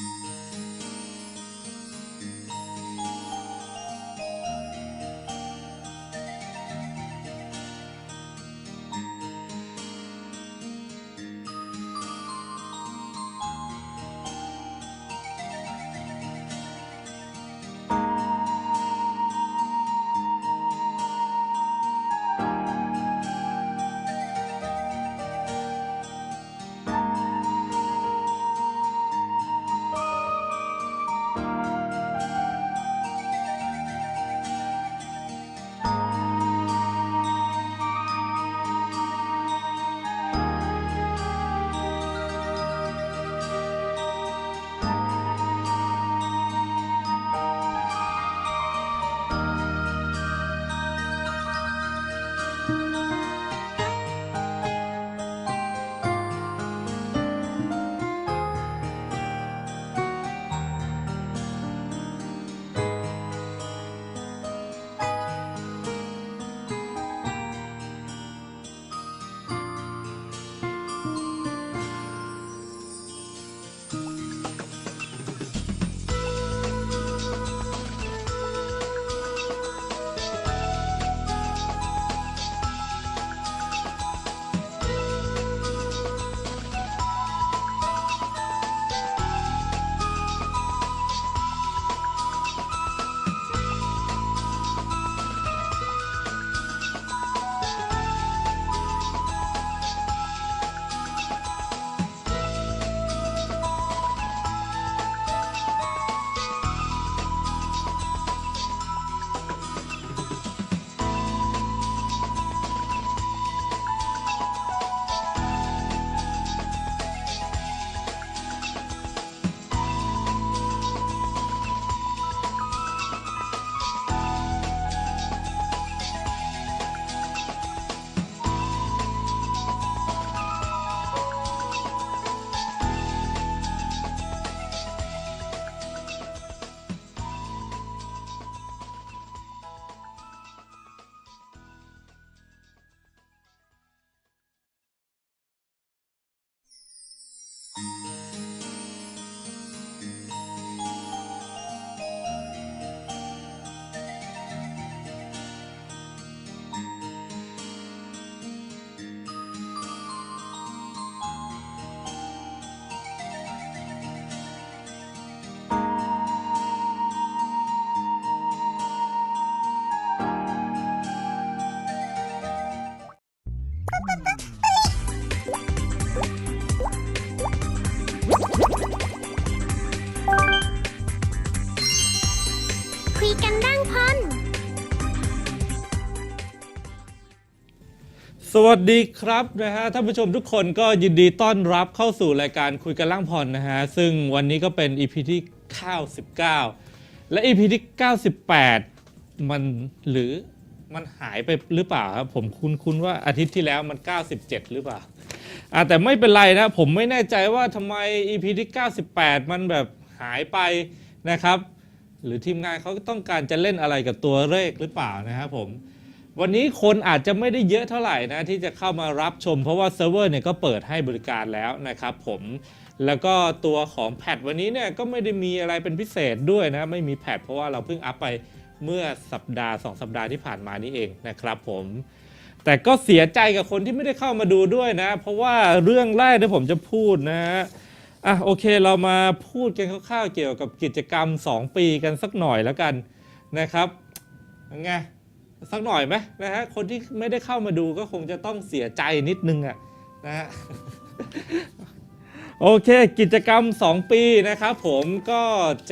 Yeah. คุ วัสดีครับนะฮะท่านผู้ชมทุกคนก็ยินดีต้อนรับเข้าสู่รายการคุยกันล่างพรนะฮะ ซึ่งวันนี้ก็เป็น EP ที่ 99 และ EP ที่ 98 มันหรือมันหายไปหรือเปล่าครับ ผมคุ้นคุ้นว่าอาทิตย์ที่แล้วมัน 97 หรือเปล่าอะแต่ไม่เป็นไรนะ ผมไม่แน่ใจว่าทำไม EP ที่ 98 มันแบบหายไปนะครับ หรือทีมงานเขาต้องการจะเล่นอะไรกับตัวเลขหรือเปล่านะครับผม วันนี้คนอาจจะไม่ได้เยอะเท่าไหร่นะที่จะเข้ามารับชม เพราะว่าเซิร์ฟเวอร์เนี่ยก็เปิดให้บริการแล้วนะครับผมแล้วก็ตัวของแพทวันนี้เนี่ยก็ไม่ได้มีอะไรเป็นพิเศษด้วยนะไม่มีแพทเพราะว่าเราเพิ่งอัพไปเมื่อสัปดาห์ 2 สัปดาห์ที่ผ่านมานี้เองนะครับผม แต่ก็เสียใจกับคนที่ไม่ได้เข้ามาดูด้วยนะ เพราะว่าเรื่องแรกที่ผมจะพูดนะฮะอะโอเคเรามาพูดกันคร่าวๆเกี่ยวกับกิจกรรม 2 ปีกันสักหน่อยแล้วกันนะครับยังไง สักหน่อยไหมนะฮะคนที่ไม่ได้เข้ามาดูก็คงจะต้องเสียใจนิดนึงอะนะฮะโอเค กิจกรรม 2 ปีนะครับผมก็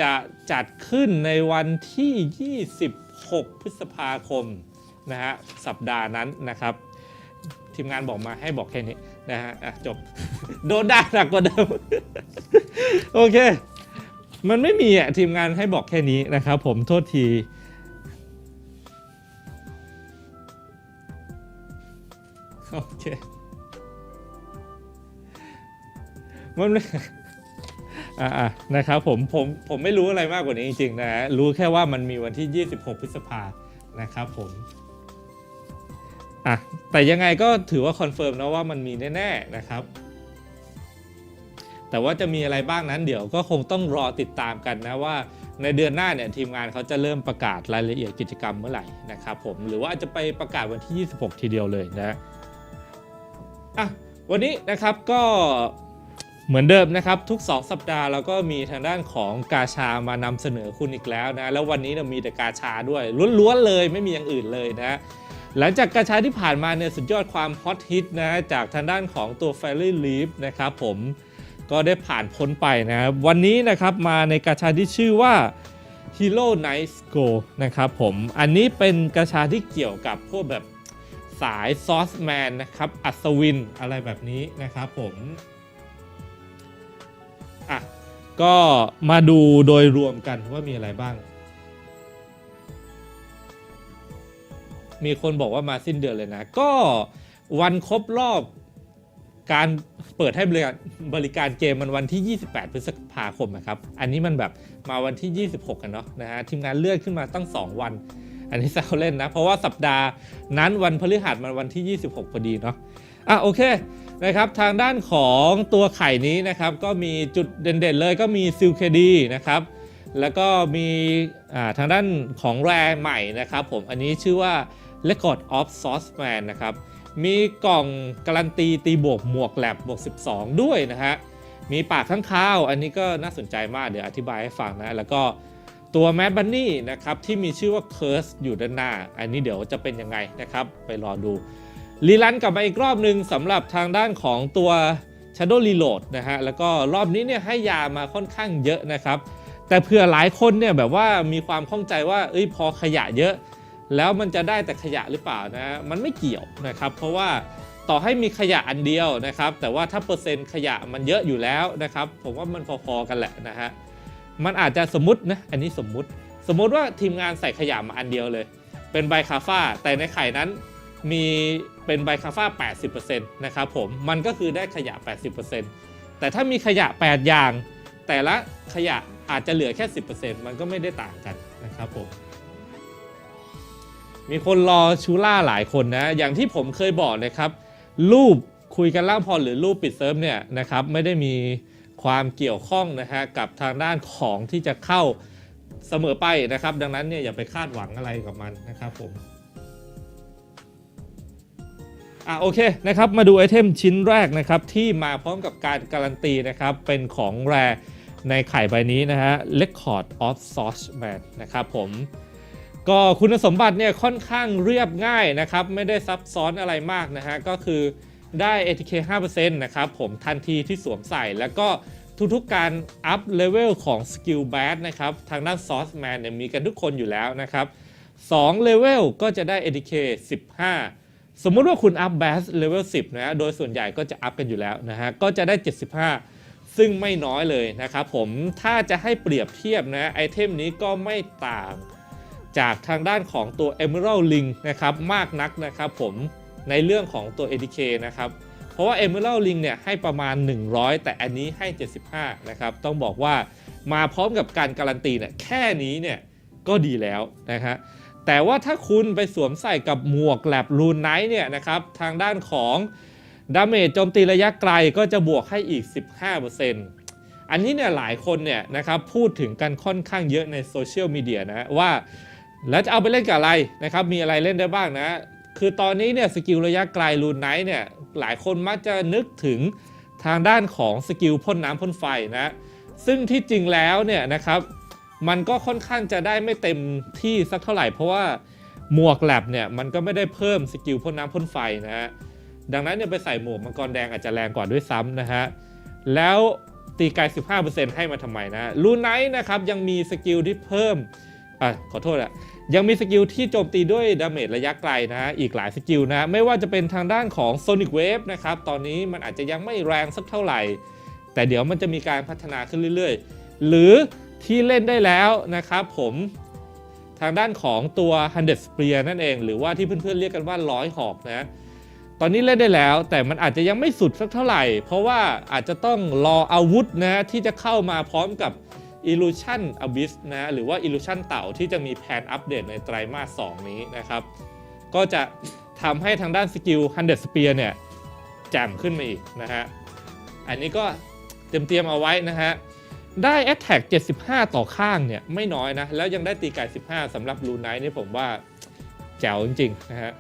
จะจัดขึ้นในวันที่ 26 พฤษภาคมนะฮะสัปดาห์นั้นนะครับ ทีมงานบอกมาให้บอกแค่นี้นะฮะะจบ โดนด่าหนักกว่าเดิม โอเค มันไม่มีอะทีมงานให้บอกแค่นี้นะครับผมโทษที โอเคมันไม่อ่าๆนะครับผมผมผมไม่รู้อะไรมากกว่านี้จริงๆนะฮะรู้แค่ว่ามันมีวันที่ 26 พฤษภานะครับผมอะแต่ยังไงก็ถือว่าคอนเฟิร์มนะว่ามันมีแน่ๆนะครับ แต่ว่าจะมีอะไรบ้างนั้นเดี๋ยวก็คงต้องรอติดตามกันนะว่าในเดือนหน้าเนี่ยทีมงานเขาจะเริ่มประกาศรายละเอียดกิจกรรมเมื่อไหร่นะครับผมหรือว่าจะไปประกาศวันที่ 26 ทีเดียวเลยนะ อะวันนี้นะครับก็เหมือนเดิมนะครับทุก 2 สัปดาห์เราก็มีทางด้านของกาชามานำเสนอคุณอีกแล้วนะแล้ววันนี้เนี่ยมีแต่กาชาด้วยล้วนๆเลยไม่มีอย่างอื่นเลยนะหลังจากกาชาที่ผ่านมาเนี่ยสุดยอดความฮอตฮิตนะจากทางด้านของตัว f a i r y Leaf นะครับผมก็ได้ผ่านพ้นไปนะวันนี้นะครับมาในกาชาที่ชื่อว่า Hero Night Go นะครับผมอันนี้เป็นกาชาที่เกี่ยวกับพวกแบบ สายซอสแมนนะครับ อัศวินอะไรแบบนี้นะครับผมอะก็มาดูโดยรวมกันว่ามีอะไรบ้าง มีคนบอกว่ามาสิ้นเดือนเลยนะ ก็วันครบรอบการเปิดให้บริการบริการเกมมันวันที่ 28 พฤษภาคมนะครับ อันนี้มันแบบมาวันที่ 26 กันเนาะนะฮะทีมงานเลื่อนขึ้นมาตั้ง 2 วัน อันนี้แซวเล่นนะ เพราะว่าสัปดาห์นั้นวันพฤหัสมันวันที่ 26 พอดีเนาะอะโอเคนะครับทางด้านของตัวไข่นี้นะครับก็มีจุดเด่นๆเลยก็มีซิลเคดีนะครับแล้วก็มีทางด้านของแรใหม่นะครับผมอันนี้ชื่อว่า Record of Sauce Man นะครับมีกล่องการันตีตีบวกหมวกแลบบวก 12 ด้วยนะฮะมีปากข้างข้าว อันนี้ก็น่าสนใจมากเดี๋ยวอธิบายให้ฟังนะ แล้วก็ ตัวแม d บันนี่นะครับที่มีชื่อว่า Curse อยู่ด้านหน้า อันนี้เดี๋ยวจะเป็นยังไงนะครับ ไปรอดูรีลันกลับมาอีกรอบหนึ่งสำหรับทางด้านของตัว Shadow Reload นะฮะแล้วก็รอบนี้เนี่ยให้ยามาค่อนข้างเยอะนะครับ แต่เผื่อหลายคนเนี่ยแบบว่ามีความข้องใจว่าเอ้ยพอขยะเยอะ แล้วมันจะได้แต่ขยะหรือเปล่านะมันไม่เกี่ยวนะครับ เพราะว่าต่อให้มีขยะอันเดียวนะครับ แต่ว่าถ้าเปอร์เซ็นต์ขยะมันเยอะอยู่แล้วนะครับ ผมว่ามันพอๆกันแหละนะฮะ มันอาจจะสมมตินะอันนี้สมมุติ สมมติว่าทีมงานใส่ขยะมาอันเดียวเลย เป็นไบคาฟ้า แต่ในไข่นั้นมีเป็นไบคาฟ้า 80%นะครับผมมันก็คือได้ขยะ 80%แต่ถ้ามีขยะ 8 อย่าง แต่ละขยะอาจจะเหลือแค่ 10%มันก็ไม่ได้ต่างกันนะครับผมมีคนรอชูล่าหลายคนนะ อย่างที่ผมเคยบอกนะครับ รูปคุยกันล่างพอหรือรูปปิดเซิร์ฟเนี่ยนะครับไม่ได้มี ความเกี่ยวข้องนะฮะกับทางด้านของที่จะเข้าเสมอไปนะครับ ดังนั้นเนี่ยอย่าไปคาดหวังอะไรกับมันนะครับผมอะโอเคนะครับมาดูไอเทมชิ้นแรกนะครับที่มาพร้อมกับการการันตีนะครับเป็นของแรในไข่ใบนี้นะฮะ Record of Sauce Man นะครับผมก็คุณสมบัติเนี่ยค่อนข้างเรียบง่ายนะครับ ไม่ได้ซับซ้อนอะไรมากนะฮะ ก็คือได้ ATK 5%นะครับผมทันทีที่สวมใส่แล้วก็ ทุกๆการอัพเลเวลของสกิลแบดนะครับ ทางด้าน Sauce Man เนี่ยมีกันทุกคนอยู่แล้วนะครับ2เลเวลก็จะได้ ATK 15 สมมุติว่าคุณอัพแบสเลเวล10 นะฮะ โดยส่วนใหญ่ก็จะอัพกันอยู่แล้วนะฮะ ก็จะได้ 75 ซึ่งไม่น้อยเลยนะครับผม ถ้าจะให้เปรียบเทียบนะไอเทมนี้ก็ไม่ต่างจากทางด้านของตัว Emerald Ring นะครับ มากนักนะครับผมในเรื่องของตัว ATK นะครับ เพราะว่า Emerald Ring เนี่ยให้ประมาณ 100 แต่อันนี้ให้ 75 นะครับ ต้องบอกว่ามาพร้อมกับการการันตีเนี่ยแค่นี้เนี่ยก็ดีแล้วนะฮะแต่ว่าถ้าคุณไปสวมใส่กับหมวกแลบรูนไนท์เนี่ยนะครับทางด้านของดาเมจโจมตีระยะไกลก็จะบวกให้อีก 15%อันนี้เนี่ยหลายคนเนี่ยนะครับพูดถึงกันค่อนข้างเยอะในโซเชียลมีเดียนะว่าแล้วจะเอาไปเล่นกับอะไรนะครับมีอะไรเล่นได้บ้างนะ คือตอนนี้เนี่ยสกิลระยะไกลรูนไนท์เนี่ยหลายคนมักจะนึกถึงทางด้านของสกิลพ่นน้ำพ่นไฟนะซึ่งที่จริงแล้วเนี่ยนะครับมันก็ค่อนข้างจะได้ไม่เต็มที่สักเท่าไหร่ เพราะว่าหมวกแลบเนี่ยมันก็ไม่ได้เพิ่มสกิลพ่นน้ำพ่นไฟนะฮะดังนั้นเนี่ยไปใส่หมวกมังกรแดงอาจจะแรงกว่าด้วยซ้ำนะฮะแล้วตีไกล15%ให้มาทำไมนะรูนไนท์นะครับยังมีสกิลที่เพิ่มอะขอโทษอะ ยังมีสกิลที่โจมตีด้วยดาเมจระยะไกลนะอีกหลายสกิลนะไม่ว่าจะเป็นทางด้านของ Sonic Wave นะครับตอนนี้มันอาจจะยังไม่แรงสักเท่าไหร่ แต่เดี๋ยวมันจะมีการพัฒนาขึ้นเรื่อยๆ หรือที่เล่นได้แล้วนะครับผมทางด้านของตัว 100 Spear นั่นเอง หรือว่าที่เพื่อนๆเรียกกันว่าร้อยหอกนะตอนนี้เล่นได้แล้ว แต่มันอาจจะยังไม่สุดสักเท่าไหร่ เพราะว่าอาจจะต้องรออาวุธนะที่จะเข้ามาพร้อมกับ Illusion Abyss นะหรือว่า Illusion เต่าที่จะมีแผนอัปเดตในไตรมาส 2 นี้นะครับ ก็จะทำให้ทางด้านสกิล100 Spear เนี่ยแจ่มขึ้นมาอีกนะฮะ อันนี้ก็เตรียมๆเอาไว้นะฮะ ได้ Attack 75 ต่อข้างเนี่ยไม่น้อยนะ แล้วยังได้ตีไก่ 15สำหรับลูไนท์นี่ผมว่าแจ๋วจริงๆนะฮะ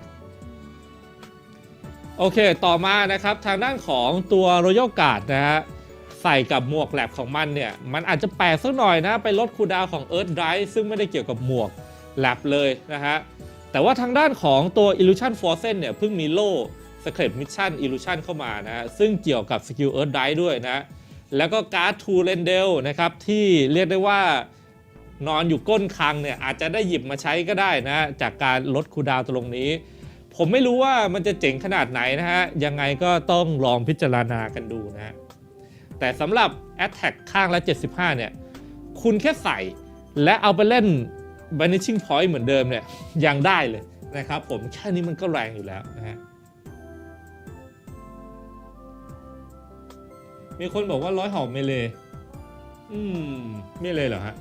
โอเค ต่อมานะครับ ทางด้านของตัว Royal Guard นะฮะ ใส่กับหมวกแลบของมันเนี่ย มันอาจจะแปลกสักหน่อยนะ ไปลดคูดาวของ Earth Drive ซึ่งไม่ได้เกี่ยวกับหมวกแลบเลยนะฮะ แต่ว่าทางด้านของตัว Illusion Force เนี่ยเพิ่งมีโล่ Secret Mission Illusion เข้ามานะฮะซึ่งเกี่ยวกับสกิล Earth Drive ด้วยนะ แล้วก็การ์ดทูเรนเดลนะครับ ที่เรียกได้ว่านอนอยู่ก้นคลังเนี่ยอาจจะได้หยิบมาใช้ก็ได้นะ จากการลดคูดาวตรงนี้ ผมไม่รู้ว่ามันจะเจ๋งขนาดไหนนะฮะยังไงก็ต้องลองพิจารณากันดูนะฮะ แต่สำหรับ Attack ข้างละ 75 เนี่ย คุณแค่ใส่และเอาไปเล่น Vanishing Point เหมือนเดิมเนี่ย ยังได้เลยนะครับผมแค่นี้มันก็แรงอยู่แล้วนะฮะมีคนบอกว่าร้อยหอกเมเล อืม เมเลเหรอฮะ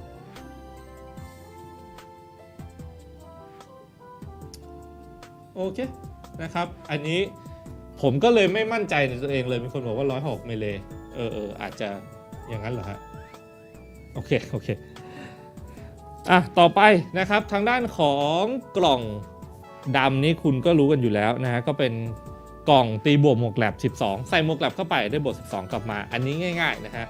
โอเคนะครับ อันนี้ผมก็เลยไม่มั่นใจในตัวเองเลย มีคนบอกว่าร้อยหกเมเล เออเอออาจจะอย่างนั้นเหรอฮะโอเคโอเคอะต่อไปนะครับทางด้านของกล่องดำนี้คุณก็รู้กันอยู่แล้วนะฮะก็เป็นกล่องตีบวกหมวกแลบ12 ใส่หมวกแลบเข้าไปได้บวก12 กลับมา อันนี้ง่าย ๆ นะฮะ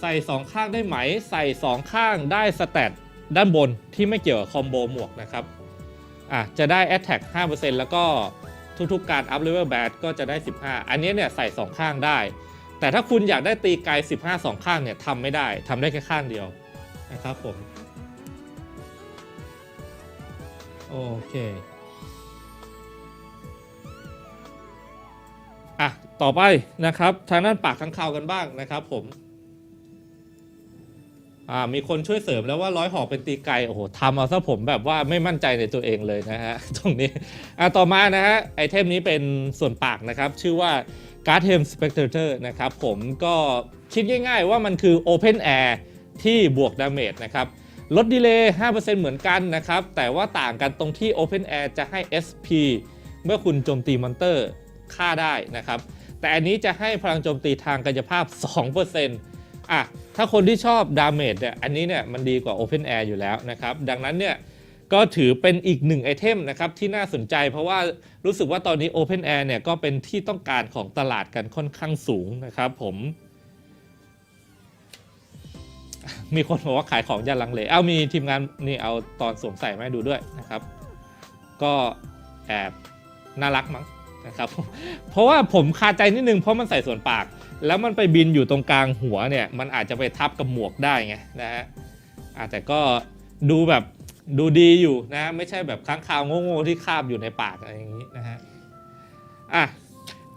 ใส่ 2 ข้างได้ไหม ใส่ 2 ข้างได้สเตตด้านบนที่ไม่เกี่ยวกับคอมโบหมวกนะครับอะจะได้ Attack 5%แล้วก็ ทุกๆการ up level bad ก็จะได้ 15 อันนี้เนี่ยใส่ 2 ข้างได้ แต่ถ้าคุณอยากได้ตีไกล 15 2 ข้างเนี่ยทำไม่ได้ทำได้แค่ข้างเดียวนะครับผม โอเคอะต่อไปนะครับ ทางด้านปากข้างคาวกันบ้างนะครับผม อ่ามีคนช่วยเสริมแล้วว่าร้อยหอกเป็นตีไกลโอ้โหทำเอาซะผมแบบว่าไม่มั่นใจในตัวเองเลยนะฮะ ตรงนี้อะต่อมานะฮะไอเทมนี้เป็นส่วนปากนะครับ ชื่อว่า g a r d h e m Spectator นะครับผมก็คิดง่ายๆว่ามันคือ Open Air ที่บวกดาเมจนะครับลดดีเลย์5%เหมือนกันนะครับ แต่ว่าต่างกันตรงที่ Open Air จะให้ SP เมื่อคุณโจมตีมอนเตอร์ฆ่าได้นะครับ แต่อันนี้จะให้พลังโจมตีทางกายภาพ 2% อะถ้าคนที่ชอบดาเมจเนี่ยอันนี้เนี่ยมันดีกว่า Open Air อยู่แล้วนะครับ ดังนั้นเนี่ยก็ถือเป็นอีกหนึ่งไอเทมนะครับที่น่าสนใจเพราะว่ารู้สึกว่าตอนนี้ Open Air เนี่ยก็เป็นที่ต้องการของตลาดกันค่อนข้างสูงนะครับผม มีคนบอกว่าขายของยันลังเล เอามีทีมงานนี่เอาตอนสวมใส่มาให้ดูด้วยนะครับ ก็แอบน่ารักมั้ง นะครับเพราะว่าผมคาใจนิดนึงเพราะมันใส่ส่วนปาก แล้วมันไปบินอยู่ตรงกลางหัวเนี่ย มันอาจจะไปทับกับหมวกได้ไงนะฮะอาจจะแต่ก็ดูแบบดูดีอยู่นะไม่ใช่แบบค้างคาวโง่ๆที่คาบอยู่ในปากอะไรอย่างนี้นะฮะอะ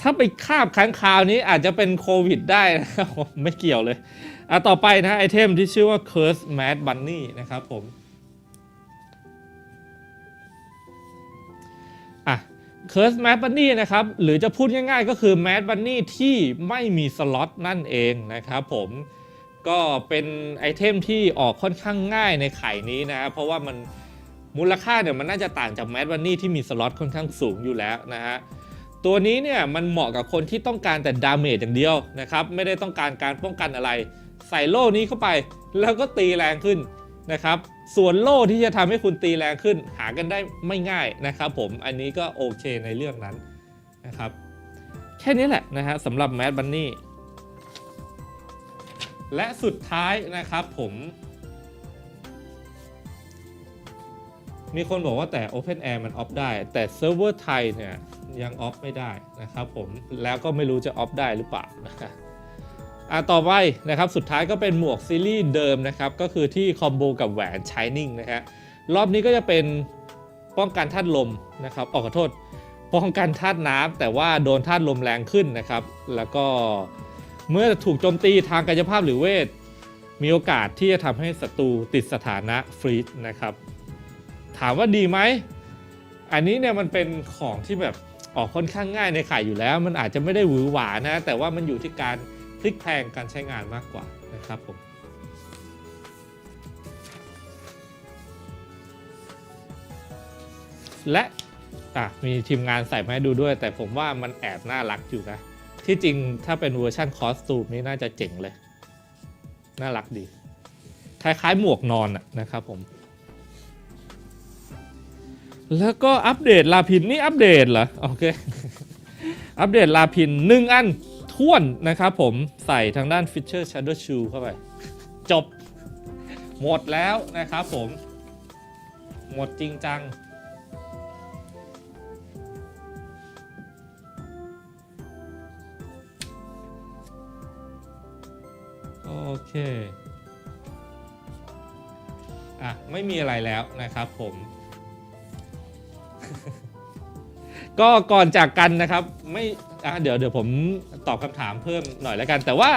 ถ้าไปคาบค้างคาวนี้อาจจะเป็นโควิดได้นะครับผมไม่เกี่ยวเลยอะต่อไปนะไอเทมที่ชื่อว่า Curse Mad Bunny นะครับผมอะ Curse Mad Bunny นะครับ หรือจะพูดง่ายๆ ก็คือ Mad Bunny ที่ไม่มีสล็อตนั่นเองนะครับผมก็เป็นไอเทมที่ออกค่อนข้างง่ายในไข่นี้นะเพราะว่ามันมูลค่าเนี่ยมันน่าจะต่างจาก Mad Bunny ที่มีสล็อตค่อนข้างสูงอยู่แล้วนะฮะตัวนี้เนี่ยมันเหมาะกับคนที่ต้องการแต่ดาเมจอย่างเดียวนะครับ ไม่ได้ต้องการการป้องกันอะไร ใส่โล่นี้เข้าไป แล้วก็ตีแรงขึ้น นะครับ ส่วนโล่ที่จะทำให้คุณตีแรงขึ้น หากันได้ไม่ง่ายนะครับ ผม อันนี้ก็โอเคในเรื่องนั้นนะครับ แค่นี้แหละนะฮะสำหรับแมดบันนี่ และสุดท้ายนะครับผม มีคนบอกว่าแต่ Open Air มันออฟได้ แต่เซิร์ฟเวอร์ไทยเนี่ยยังออฟไม่ได้นะครับผม แล้วก็ไม่รู้จะออฟได้หรือเปล่านะฮะ อะต่อไปนะครับสุดท้ายก็เป็นหมวกซีรีส์เดิมนะครับก็คือที่คอมโบกับแหวน Shining นะฮะรอบนี้ก็จะเป็นป้องกันธาตุลมนะครับออกขอโทษ ป้องกันธาตุน้ำแต่ว่าโดนธาตุลมแรงขึ้นนะครับ แล้วก็เมื่อถูกโจมตีทางกายภาพหรือเวท มีโอกาสที่จะทำให้ศัตรูติดสถานะฟรีซนะครับ ถามว่าดีไหม อันนี้เนี่ยมันเป็นของที่แบบออกค่อนข้างง่ายในขายอยู่แล้ว มันอาจจะไม่ได้หวือหวานะ แต่ว่ามันอยู่ที่การ พลิกแพลงการใช้งานมากกว่านะครับผมและอะมีทีมงานใส่มาให้ดูด้วย แต่ผมว่ามันแอบน่ารักอยู่นะ ที่จริงถ้าเป็นเวอร์ชันคอสตูมนี่น่าจะเจ๋งเลย น่ารักดี คล้ายๆ หมวกนอนนะครับผม แล้วก็อัปเดตลาพินนี่อัปเดตเหรอ โอเค อัปเดตลาพินหนึ่งอัน ท่วนนะครับผมใส่ทางด้าน Fisher Shadow Shoe เข้าไป จบ หมดแล้วนะครับผม หมดจริงจัง โอเคอะ ไม่มีอะไรแล้วนะครับผม ก็ก่อนจากกันนะครับ ไม่ อะเดี๋ยวเดี๋ยวผมตอบคำถามเพิ่มหน่อยแล้วกัน แต่ว่า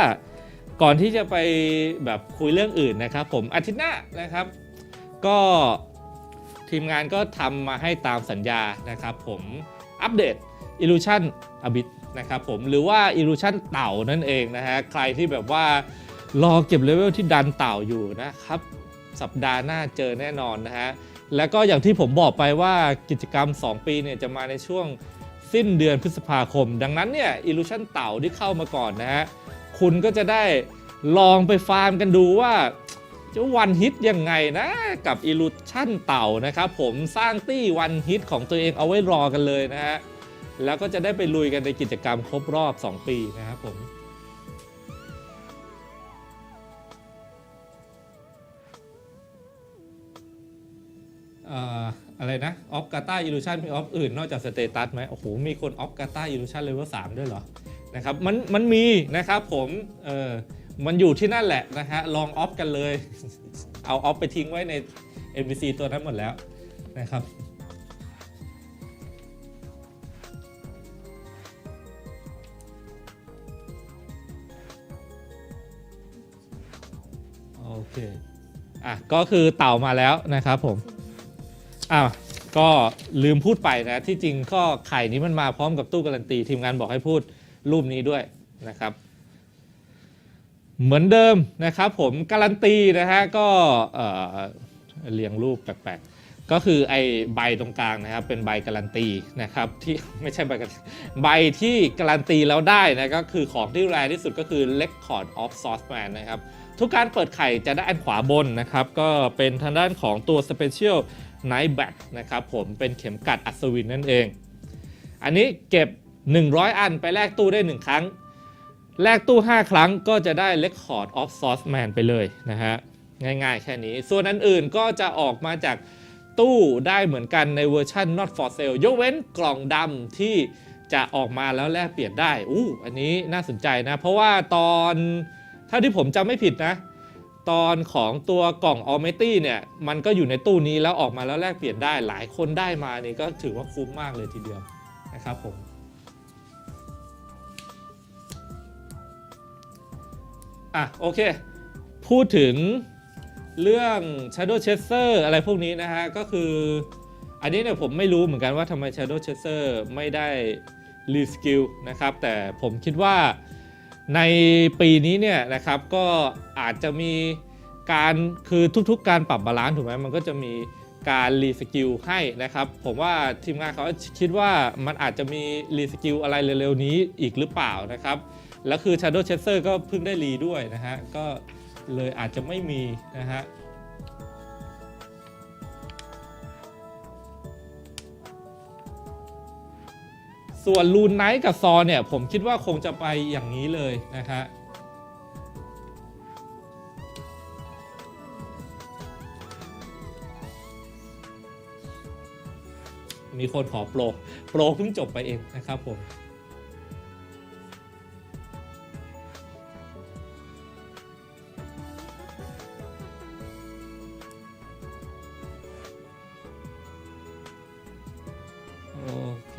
ก่อนที่จะไปแบบคุยเรื่องอื่นนะครับ ผมอาทิตย์หน้านะครับ ก็ทีมงานก็ทำมาให้ตามสัญญานะครับ ผมอัปเดต Illusion a b i t นะครับผมหรือว่า Illusion เต่านั่นเองนะฮะใครที่แบบว่ารอเก็บเลเวลที่ดันเต่าอยู่นะครับ สัปดาห์หน้าเจอแน่นอนนะฮะ แล้วก็อย่างที่ผมบอกไปว่ากิจกรรม 2 ปีเนี่ยจะมาในช่วง สิ้นเดือนพฤษภาคม ดังนั้นเนี่ย Illusion เต่าที่เข้ามาก่อนนะฮะคุณก็จะได้ลองไปฟาร์มกันดูว่าจะวันฮิตยังไงนะกับ Illusion เต่านะครับผมสร้างตี้วันฮิตของตัวเองเอาไว้รอกันเลยนะฮะแล้วก็จะได้ไปลุยกันในกิจกรรมครบรอบ 2 ปีนะครับผมอ่อ อะไรนะออฟกาตาอิลูชันมีออฟอื่นนอกจากสเตตัสไหมโอ้โห มีคนออฟกาตาอิลูชันเลเวลสามด้วยเหรอนะครับมันมันมีนะครับผมเออมันอยู่ที่นั่นแหละนะฮะลองออฟกันเลย เอาออฟไปทิ้งไว้ใน NPC ตัวนั้นหมดแล้วนะครับโอเคอะก็คือเต่ามาแล้วนะครับผม อ้าวก็ลืมพูดไปนะที่จริงก็ไข่นี้มันมาพร้อมกับตู้การันตีทีมงานบอกให้พูดรูปนี้ด้วยนะครับ เหมือนเดิมนะครับผมการันตีนะฮะก็เรียงรูปแปลกๆ ก็คือไอ้ใบตรงกลางนะครับ เป็นใบการันตีนะครับที่ไม่ใช่ใบกใบที่การันตีแล้วได้นะก็คือของที่แรงที่สุดก็คือ Record of Sauce Man นะครับทุกการเปิดไข่จะได้อันขวาบนนะครับ ก็เป็นทางด้านของตัว Special Night Bat นะครับผมเป็นเข็มกัดอัศวินนั่นเอง อันนี้เก็บ 100 อันไปแลกตู้ได้ 1 ครั้ง แลกตู้ 5 ครั้งก็จะได้ Record of Sauce Man ไปเลยนะฮะ ง่ายๆ แค่นี้ ส่วนอันอื่นก็จะออกมาจากตู้ได้เหมือนกันในเวอร์ชัน not for sale ยกเว้นกล่องดำที่จะออกมาแล้วแลกเปลี่ยนได้ อู้ อันนี้น่าสนใจนะ เพราะว่าตอนเท่าที่ผมจำไม่ผิดนะ ตอนของตัวกล่อง a l m a t y เนี่ย มันก็อยู่ในตู้นี้แล้วออกมาแล้วแลกเปลี่ยนได้หลายคนได้มานี่ก็ถือว่าคุ้มมากเลยทีเดียวนะครับผมอะโอเค พูดถึงเรื่อง Shadow Chaser อะไรพวกนี้นะฮะ ก็คืออันนี้เนี่ยผมไม่รู้เหมือนกันว่าทำไม Shadow Chaser ไม่ได้รีสกิลนะครับ แต่ผมคิดว่า ในปีนี้เนี่ยนะครับก็อาจจะมีการคือทุกๆ การปรับบาลานซ์ถูกไหมมันก็จะมีการรีสกิลให้นะครับผมว่าทีมงานเขาคิดว่ามันอาจจะมีรีสกิลอะไรเร็วๆนี้อีกหรือเปล่านะครับแล้วคือ Shadow Chaser ก็เพิ่งได้รีด้วยนะฮะก็เลยอาจจะไม่มีนะฮะ ส่วนลูนไนท์กับซอเนี่ย ผมคิดว่าคงจะไปอย่างนี้เลยนะฮะมีคนขอโปร โปรเพิ่งจบไปเองนะครับผม โอเค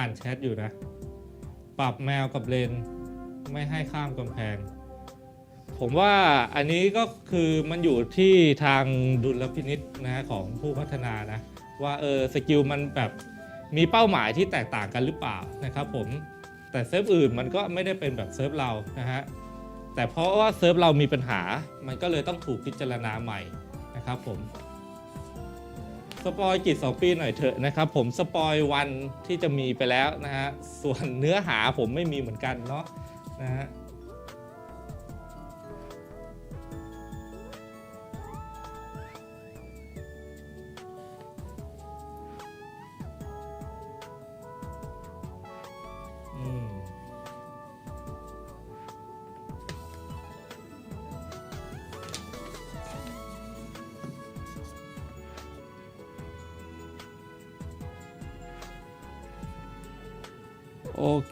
อ่านแชทอยู่นะ ปรับแมวกับเลน ไม่ให้ข้ามกำแพง ผมว่าอันนี้ก็คือมันอยู่ที่ทางดุลพินิษนะฮะของผู้พัฒนานะ ว่าเออสกิลมันแบบมีเป้าหมายที่แตกต่างกันหรือเปล่านะครับผมแต่เซิร์ฟอื่นมันก็ไม่ได้เป็นแบบเซิร์ฟเรานะฮะแต่เพราะว่าเซิร์ฟเรามีปัญหา มันก็เลยต้องถูกพิจารณาใหม่นะครับผม สปอยกิจ2ปีหน่อยเถอะนะครับ ผมสปอยวันที่จะมีไปแล้วนะฮะส่วนเนื้อหาผมไม่มีเหมือนกันเนาะนะฮะ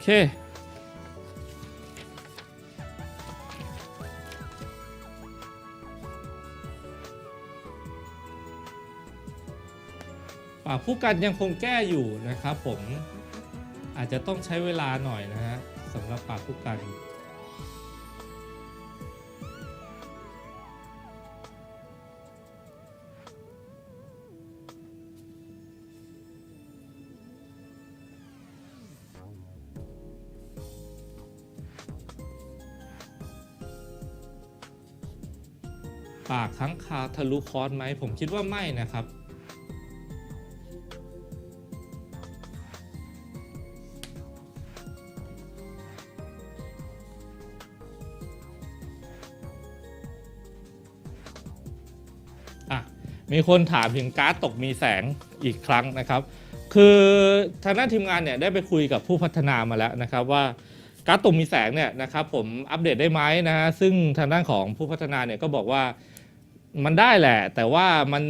ป่าผู้กันยังคงแก้อยู่นะครับผมอาจจะต้องใช้เวลาหน่อยนะฮะสำหรับป่าผู้กัน คาทะลุคอร์สไหมผมคิดว่าไม่นะครับอะมีคนถามถึงการ์ดตกมีแสงอีกครั้งนะครับ คือทางด้านทีมงานเนี่ยได้ไปคุยกับผู้พัฒนามาแล้วนะครับว่าการ์ดตกมีแสงเนี่ยนะครับผมอัปเดตได้ไหมนะฮะซึ่งทางด้านของผู้พัฒนาเนี่ยก็บอกว่า มันได้แหละ แต่ว่ามัน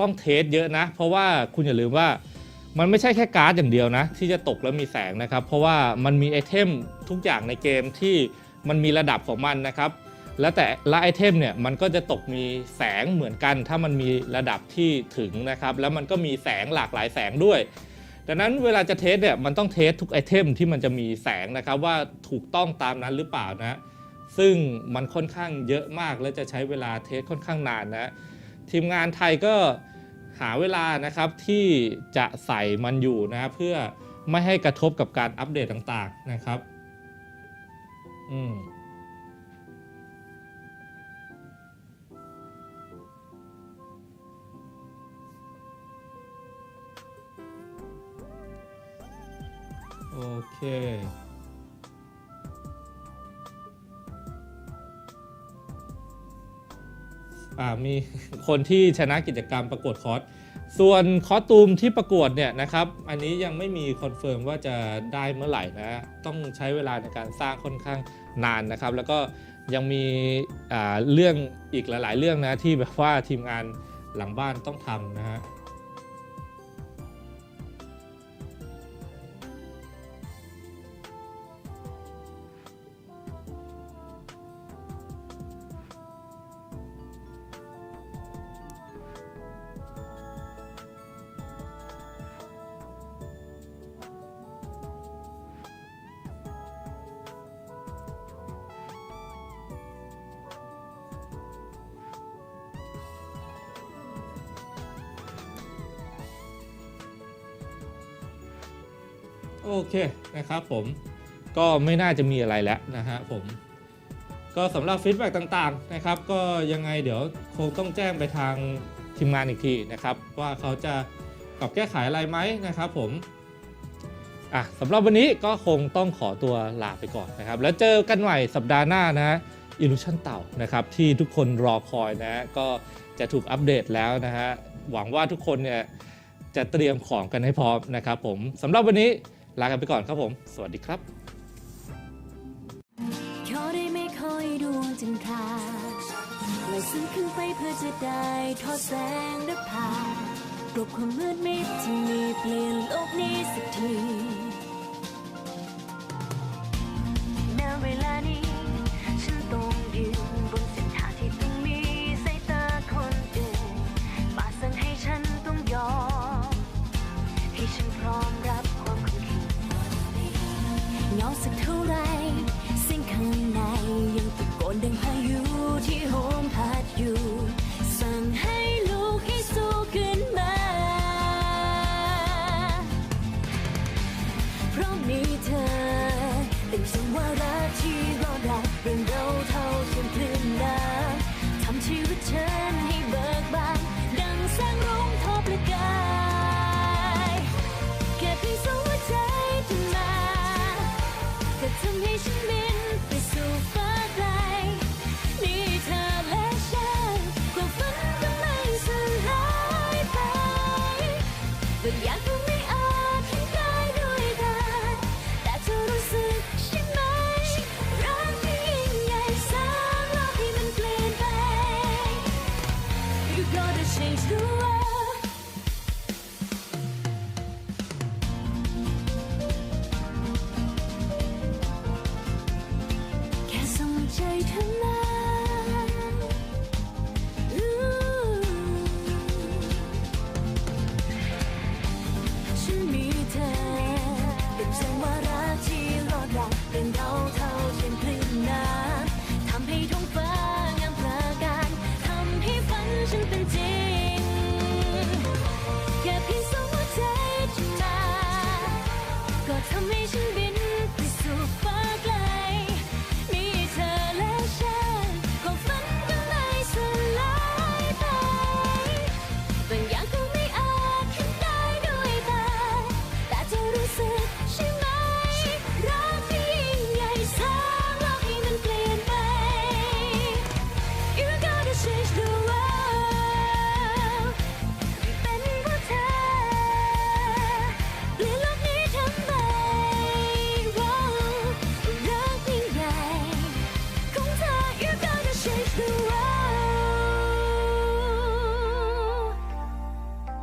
ต้องเทสเยอะนะ เพราะว่าคุณอย่าลืมว่ามันไม่ใช่แค่การ์ดอย่างเดียวนะ ที่จะตกแล้วมีแสงนะครับ เพราะว่ามันมีไอเทมทุกอย่างในเกมที่มันมีระดับของมันนะครับ แล้วแต่ละไอเทมเนี่ยมันก็จะตกมีแสงเหมือนกัน ถ้ามันมีระดับที่ถึงนะครับ แล้วมันก็มีแสงหลากหลายแสงด้วยดังนั้นเวลาจะเทสเนี่ยมันต้องเทสทุกไอเทมที่มันจะมีแสงนะครับว่าถูกต้องตามนั้นหรือเปล่านะ ซึ่งมันค่อนข้างเยอะมากและจะใช้เวลาเทสค่อนข้างนานนะทีมงานไทยก็หาเวลานะครับที่จะใส่มันอยู่นะเพื่อไม่ให้กระทบกับการอัปเดตต่างๆนะครับอืมโอเค มีคนที่ชนะกิจกรรมประกวดคอร์สส่วนคอสตูมที่ประกวดเนี่ยนะครับ อันนี้ยังไม่มีคอนเฟิร์มว่าจะได้เมื่อไหร่นะ ต้องใช้เวลาในการสร้างค่อนข้างนานนะครับ แล้วก็ยังมีเรื่องอีกหลาย ๆ เรื่องนะที่แบบว่าทีมงานหลังบ้านต้องทำนะฮะ โอเคนะครับผมก็ไม่น่าจะมีอะไรแล้วนะฮะผม ก็สำหรับฟีดแบ็กต่างๆนะครับ ก็ยังไงเดี๋ยวคงต้องแจ้งไปทางทีมงานอีกทีนะครับ ว่าเขาจะปรับแก้ไขอะไรไหมนะครับ ผมอะสำหรับวันนี้ก็คงต้องขอตัวลาไปก่อนนะครับ แล้วเจอกันใหม่สัปดาห์หน้านะอิลูชันเต่านะครับที่ทุกคนรอคอยนะฮะก็จะถูกอัปเดตแล้วนะฮะหวังว่าทุกคนเนี่ยจะเตรียมของกันให้พร้อมนะครับผมสำหรับวันนี้ ลากันไปก่อนครับผม สวัสดีครับเขาได้ไม่คอยดวงจันทราเลยซื้อขึ้นไปเพื่อจะได้ทอดแสงนภากลบความมืดมิดที่มีเปลี่ยนโลกนี้สักที